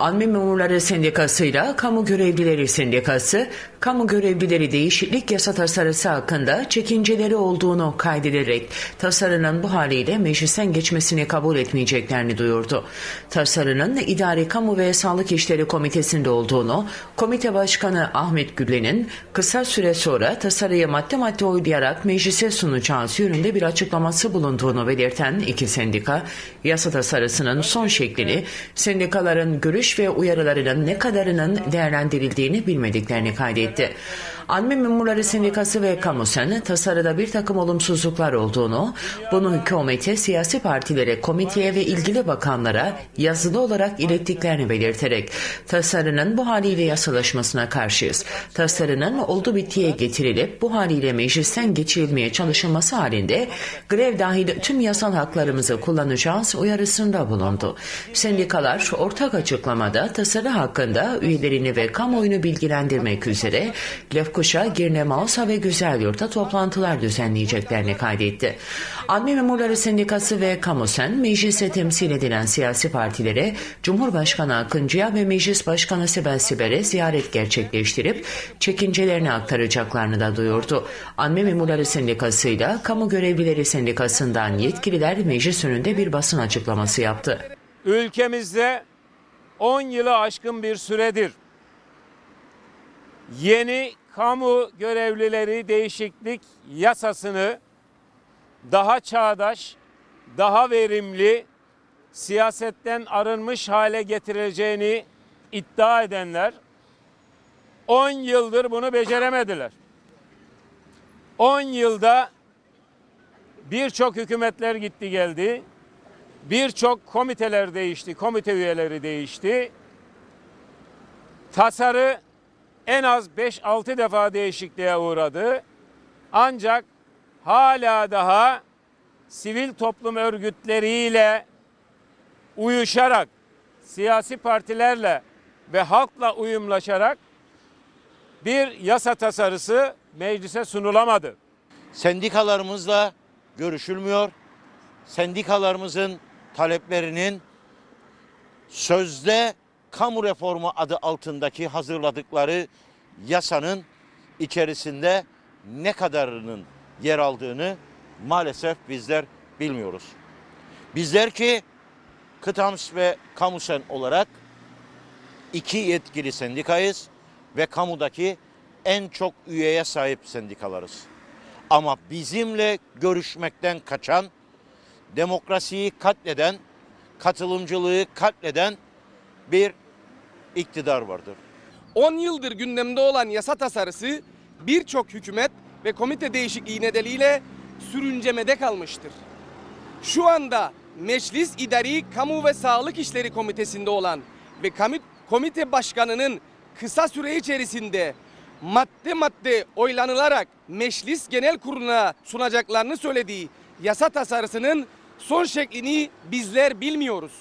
Almi Memurları Sendikası ile Kamu Görevlileri Sendikası, kamu görevlileri değişiklik yasa tasarısı hakkında çekinceleri olduğunu kaydederek tasarının bu haliyle meclisten geçmesini kabul etmeyeceklerini duyurdu. Tasarının İdari Kamu ve Sağlık İşleri Komitesi'nde olduğunu, Komite Başkanı Ahmet Güllen'in kısa süre sonra tasarıyı madde madde oylayarak meclise sunacağız yönünde bir açıklaması bulunduğunu belirten iki sendika, yasa tasarısının son şeklini sendikaların görüş ve uyarılarının ne kadarının değerlendirildiğini bilmediklerini kaydetti. 对 Almi Memurları Sendikası ve Kamusen tasarıda bir takım olumsuzluklar olduğunu, bunu hükümete, siyasi partilere, komiteye ve ilgili bakanlara yazılı olarak ilettiklerini belirterek tasarının bu haliyle yasalaşmasına karşıyız. Tasarının oldu bittiye getirilip bu haliyle meclisten geçirilmeye çalışılması halinde grev dahil tüm yasal haklarımızı kullanacağız uyarısında bulundu. Sendikalar ortak açıklamada tasarı hakkında üyelerini ve kamuoyunu bilgilendirmek üzere Lefkoşa, Girne Mausa ve Güzelyurt'ta toplantılar düzenleyeceklerini kaydetti. Adli Memurları Sendikası ve Kamusen meclise temsil edilen siyasi partilere Cumhurbaşkanı Akıncı'ya ve Meclis Başkanı Sibel Siber'e ziyaret gerçekleştirip çekincelerini aktaracaklarını da duyurdu. Adli Memurları Sendikası ile Kamu Görevlileri Sendikası'ndan yetkililer meclis önünde bir basın açıklaması yaptı. Ülkemizde 10 yılı aşkın bir süredir yeni kamu görevlileri değişiklik yasasını daha çağdaş, daha verimli, siyasetten arınmış hale getireceğini iddia edenler 10 yıldır bunu beceremediler. 10 yılda birçok hükümetler gitti geldi. Birçok komiteler değişti, komite üyeleri değişti. Tasarı en az 5-6 defa değişikliğe uğradı. Ancak hala daha sivil toplum örgütleriyle uyuşarak, siyasi partilerle ve halkla uyumlaşarak bir yasa tasarısı meclise sunulamadı. Sendikalarımızla görüşülmüyor. Sendikalarımızın taleplerinin sözde kamu reformu adı altındaki hazırladıkları yasanın içerisinde ne kadarının yer aldığını maalesef bizler bilmiyoruz. Bizler ki Kıtams ve Kamusen olarak iki yetkili sendikayız ve kamudaki en çok üyeye sahip sendikalarız. Ama bizimle görüşmekten kaçan, demokrasiyi katleden, katılımcılığı katleden bir iktidar vardır. 10 yıldır gündemde olan yasa tasarısı birçok hükümet ve komite değişikliği nedeniyle sürüncemede kalmıştır. Şu anda Meclis İdari Kamu ve Sağlık İşleri Komitesi'nde olan ve komite başkanının kısa süre içerisinde madde madde oylanılarak Meclis Genel Kurulu'na sunacaklarını söylediği yasa tasarısının son şeklini bizler bilmiyoruz.